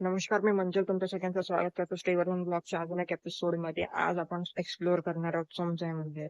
नमस्कार मी मंजल तुमच्या सगळ्यांचं स्वागत करतो स्टेवरून ब्लॉगच्या अजून एक एपिसोडमध्ये. आज आपण एक्सप्लोअर करणार आहोत समजाय मंदिर.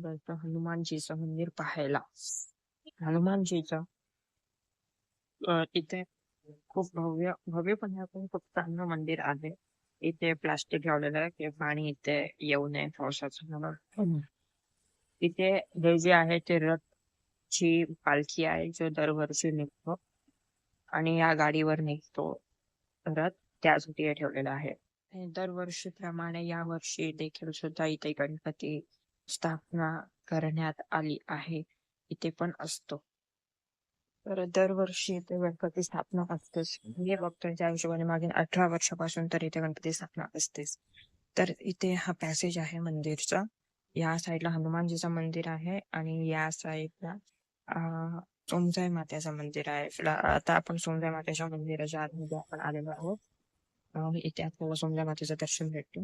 जायचं हनुमानजीचं मंदिर पाहायला हनुमानजीचं इथे खूप भव्य भव्यपणे आपण खूप चांगलं मंदिर आहे इथे प्लास्टिक लावलेलं आहे की पाणी इथे येऊ नये पावसाचं इथे हे जे आहे ते रथ ची पालखी आहे जो दरवर्षी निघतो आणि या गाडीवर निघतो रथ त्यासाठी हे ठेवलेलं आहे आणि दरवर्षीप्रमाणे या वर्षी देखील सुद्धा इथे गणपती स्थापना करण्यात आली आहे. इथे पण असतो. तर दरवर्षी इथे गणपती स्थापना असतेच. मी बघतोय त्या हिशोबाने मागील अठरा वर्षापासून तर इथे गणपती स्थापना असतेच. तर इथे हा पॅसेज आहे मंदिरचा. या साईडला हनुमानजीचं मंदिर आहे आणि या साईडला सोमजाई मातेचं मंदिर आहे. आता आपण सोमजाई मातेच्या मंदिराच्या आतमध्ये आपण आलेलो आहोत. इथे आपल्याला सोमजाई मातेचं दर्शन भेटतो.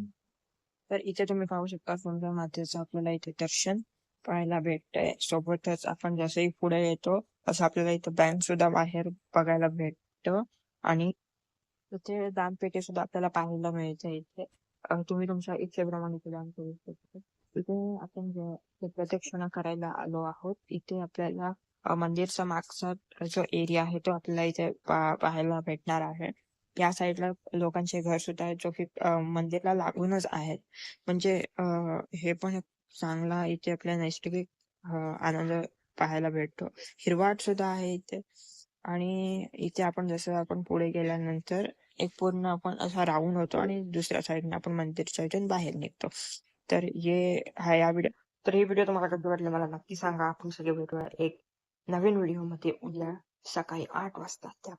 तर इथे तुम्ही पाहू शकता सुंदर मातेचं आपल्याला इथे दर्शन पाहायला भेटतंय. सोबतच आपण जसंही पुढे येतो तसं आपल्याला इथे बँक सुद्धा बाहेर बघायला भेटत. आणि तिथे दानपेटी सुद्धा आपल्याला पाहायला मिळते इथे. तुम्ही तुमच्या इच्छेप्रमाणे इथे दान करू शकता. इथे आपण जे प्रदक्षिणा करायला आलो आहोत इथे आपल्याला मंदिरचा मागचा जो एरिया आहे तो आपल्याला इथे पा- पाहायला भेटणार आहे. या साईडला लोकांचे घर सुद्धा आहेत जो की मंदिरला लागूनच आहेत. म्हणजे हे पण एक चांगला इथे आपल्या नैसर्गिक आनंद पाहायला भेटतो. हिरवाट सुद्धा आहे इथे. आणि इथे आपण जसं आपण पुढे गेल्यानंतर एक पूर्ण आपण असा राऊंड होतो आणि दुसऱ्या साईडने आपण मंदिरच्या इथून बाहेर निघतो. तर हे हा या व्हिडिओ तर हे व्हिडिओ तुम्हाला कधी वाटले मला नक्की सांगा. आपण सगळे भेटूया एक नवीन व्हिडिओमध्ये उद्या सकाळी आठ वाजता. त्या